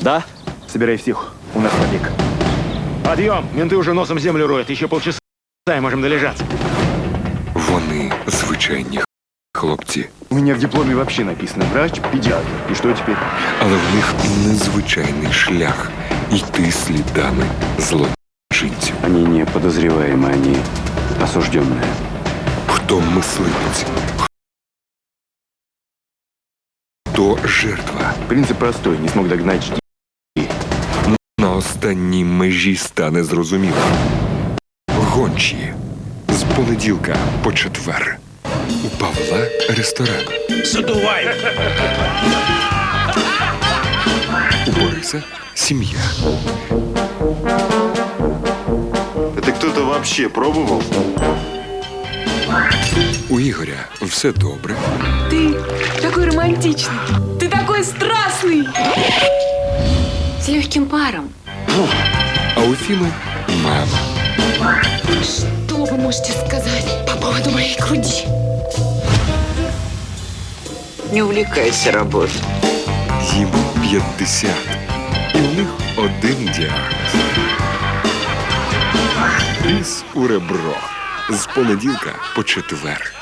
Да? Собирай всех. У нас побег. Подъем! Менты уже носом землю роют. Еще полчаса и можем долежаться. Вони звичайні хлопці, У меня в дипломе вообще написано врач-педиатр. И что теперь? але в них незвичайний шлях йти слідами злочинців. Они не подозреваемые, они осужденные. Хто мисливець? Хто жертва? Принцип простой. Не смог догнать жди. На останній межі стане зрозуміло. Гончі. З понеділка по четвер. У Павла ресторан. Задувай! У Бориса сім'я. Это кто-то вообще пробовал? У Ігоря все добре. Ты такой романтичный. Ты такой страстный. С легким паром. А у Фіми мама. Что вы можете сказать по поводу моей груди? Не увлекайся работой. Їм 50. І у них один діагноз. Ліс у ребро. З понеділка по четвер.